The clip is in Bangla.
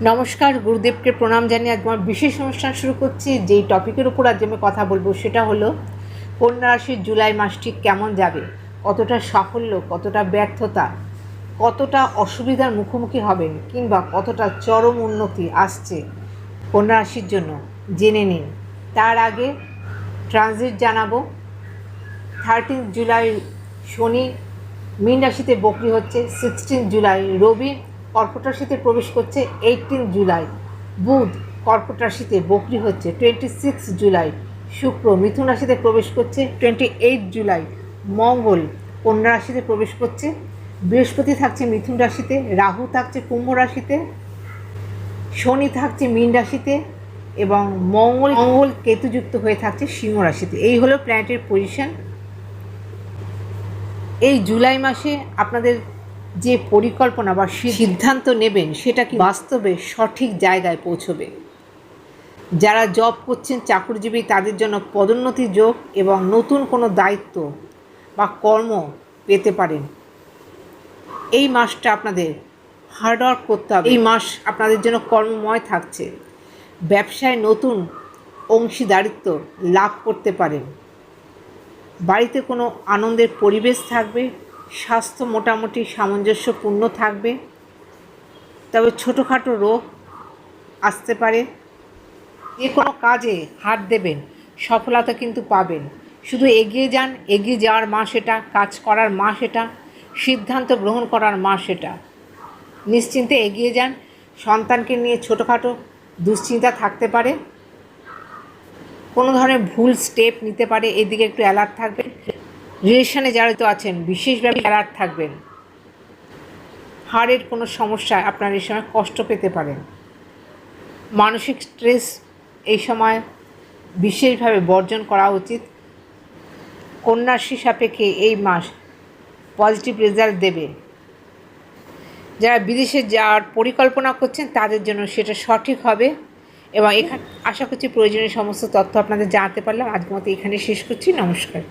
নমস্কার, গুরুদেবকে প্রণাম জানিয়ে আজ আমার বিশেষ অনুষ্ঠান শুরু করছি। যেই টপিকের উপর আজ আমি কথা বলব সেটা হলো, কন্যা রাশির জুলাই মাসটি কেমন যাবে? কতটা সাফল্য, কতটা ব্যর্থতা, কতটা অসুবিধার মুখোমুখি হবেন কিংবা কতটা চরম উন্নতি আসছে কন্যা রাশির জন্য? জেনে নিন। তার আগে ট্রানজিট জানাব। থার্টিন জুলাই শনি, মীন রাশিতে বকরি হচ্ছে সিক্সটিন জুলাই রবি কর্কট রাশিতে প্রবেশ করছে এইটিন জুলাই। বুধ কর্কট রাশিতে বকরি হচ্ছে টোয়েন্টি সিক্স জুলাই। শুক্র, মিথুন রাশিতে প্রবেশ করছে টোয়েন্টি এইট জুলাই। মঙ্গল, কন্যা রাশিতে প্রবেশ করছে। বৃহস্পতি থাকছে মিথুন রাশিতে, রাহু থাকছে কুম্ভ রাশিতে, শনি থাকছে মীন রাশিতে এবং মঙ্গল মঙ্গল কেতুযুক্ত হয়ে থাকছে সিংহ রাশিতে। এই হলো প্ল্যানেটের পজিশন। এই জুলাই মাসে আপনাদের যে পরিকল্পনা বা সিদ্ধান্ত নেবেন সেটা কি বাস্তবে সঠিক জায়গায় পৌঁছবে। যারা জব করছেন চাকরিজীবী তাদের জন্য পদোন্নতি যোগ এবং নতুন কোনো দায়িত্ব বা কর্ম পেতে পারেন। এই মাসটা আপনাদের হার্ডওয়ার্ক করতে হবে। এই মাস আপনাদের জন্য কর্মময় থাকছে। ব্যবসায় নতুন অংশীদারিত্ব লাভ করতে পারেন। বাড়িতে কোনো আনন্দের পরিবেশ থাকবে স্বাস্থ্য মোটামুটি সামঞ্জস্যপূর্ণ থাকবে। তবে ছোটোখাটো রোগ আসতে পারে। যে কোনো কাজে হাত দেবেন, সফলতা কিন্তু পাবেন। শুধু এগিয়ে যান, এগিয়ে যাওয়ার মাস এটা, কাজ করার মাস এটা, সিদ্ধান্ত গ্রহণ করার মাস এটা। নিশ্চিন্তে এগিয়ে যান, সন্তানকে নিয়ে ছোটোখাটো দুশ্চিন্তা থাকতে পারে। কোনো ধরনের ভুল স্টেপ নিতে পারে, এদিকে একটু অ্যালার্ট থাকবেন রিলেশনে তো আছেন, বিশেষভাবে অ্যালার্ট থাকবেন, হাড়ের কোনো সমস্যায় আপনার এই সময় কষ্ট পেতে পারেন। মানসিক স্ট্রেস এই সময় বিশেষভাবে বর্জন করা উচিত। কন্যাশ্রী সাপেক্ষে এই মাস পজিটিভ রেজাল্ট দেবে। যারা বিদেশে যাওয়ার পরিকল্পনা করছেন, তাদের জন্য সেটা সঠিক হবে এবং এখানে আশা করছি প্রয়োজনীয় সমস্ত তথ্য আপনাদের জানাতে পারলাম। আজকের মতো এখানে শেষ করছি। নমস্কার।